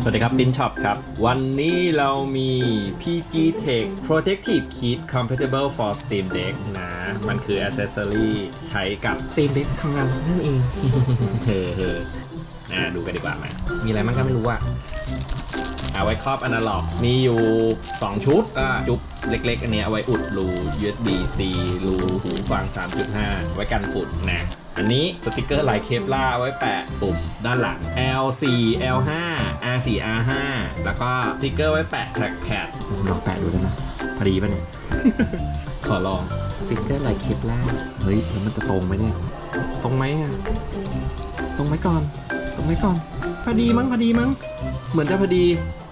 สวัสดีครับตินช็อปครับ วันนี้เรามี PG Tech Protective Kit Compatible for Steam Deck นะ มันคือ accessory ใช้กับตีมเด็กทำงานนั่นเอง เฮอเฮอนะดูกันดีกว่าไหมมีอะไรมันก็ไม่รู้อะเอาไว้ครอบอนาล็อก มีอยู่ 2 ชุดก็จุ๊บ เล็ก ๆ อันเนี้ยเอาไว้อุดรู USB C รูหูฟัง 3.5 ไว้กันฝุ่นนะอันนี้สติกเกอร์ลายเคปล่าไว้แปะปุ่มด้านหลัง L4 L5 R4 R5 แล้วก็สติกเกอร์ไว้แปะแท็กแพดลองแปะดูได้ไหมพอดีป่ะเนี่ย ขอลองสติ๊กเกอร์ลายคลิปล่าเฮ้ยแล้วมันจะตรงไหมเนี่ย ตรงไหมอะ ตรงไหมก่อน ตรงไหมก่อน พอดีมั้งพอดีมั้ง เหมือนจะพอดี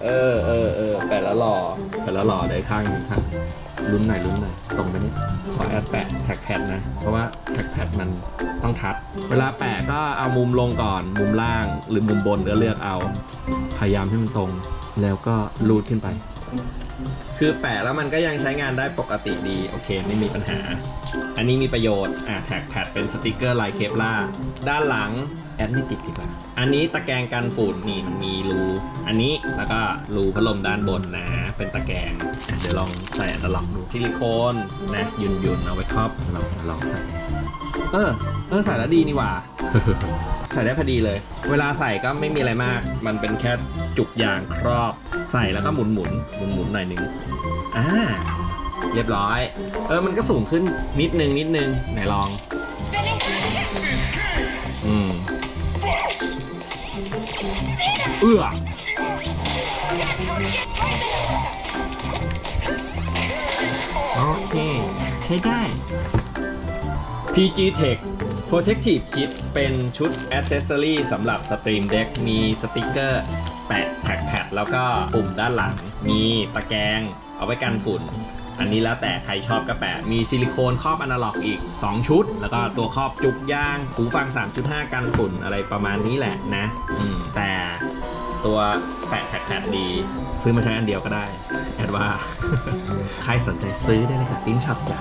เออเออเออแปะแล้วหล่อแปะแล้วหล่อเดี๋ยวข้างหนึ่งครับลุ้นหน่อยลุ้นหน่อยตรงไหมเนี่ยขอแอดแปะแท็กแพดนะ เพราะว่าแท็กแพดมันต้องทัด เวลาแปะก็เอามุมลงก่อน มุมล่างหรือมุมบนก็เลือกเอา พยายามให้มันตรง แล้วก็รูดขึ้นไป คือแปะแล้วมันก็ยังใช้งานได้ปกติดีโอเค ไม่มีปัญหา อันนี้มีประโยชน์อะแท็กแพดเป็นสติกเกอร์ลายเคปล่าด้านหลังแอดไม่ติดดีกว่า อันนี้ตะแกรงกันฝุ่นนี่มันมีรูอันนี้แล้วก็รูพัดลมด้านบนนะ เป็นตะแกรงเดี๋ยวลองใส่อัตลักษณ์ดูซิลิโคนนะยุนยุนๆเอาไว้ครอบลองลองใส่เออ ออใส่แล้วดีนี่หว่า ใส่ได้พอดีเลย เวลาใส่ก็ไม่มีอะไรมาก มันเป็นแค่จุกยางครอบ ใส่แล้วก็หมุนหมุนหมุนหมุนหน่อยนึงอ่าเรียบร้อย เออมันก็สูงขึ้นนิดนึงนิดนึงไหนลอง อืมเอื้อโอเค ใช้ได้ PG Tech Protective Kit เป็นชุด Accessory สำหรับ Stream Deck มีสติกเกอร์แปะแท็กแพดแล้วก็ปุ่มด้านหลัง มีตะแกรงเอาไว้กันฝุ่น อันนี้แล้วแต่ใครชอบก็แปะ มีซิลิโคนครอบอนาล็อกอีก 2 ชุด แล้วก็ตัวครอบจุกยาง หูฟัง 3.5 กันฝุ่นอะไรประมาณนี้แหละนะแต่ตัวแปะแท็กแพดดี ซื้อมาใช้อันเดียวก็ได้แอดว่า ใครสนใจซื้อได้เลยจากติ้นช็อปจ้ะ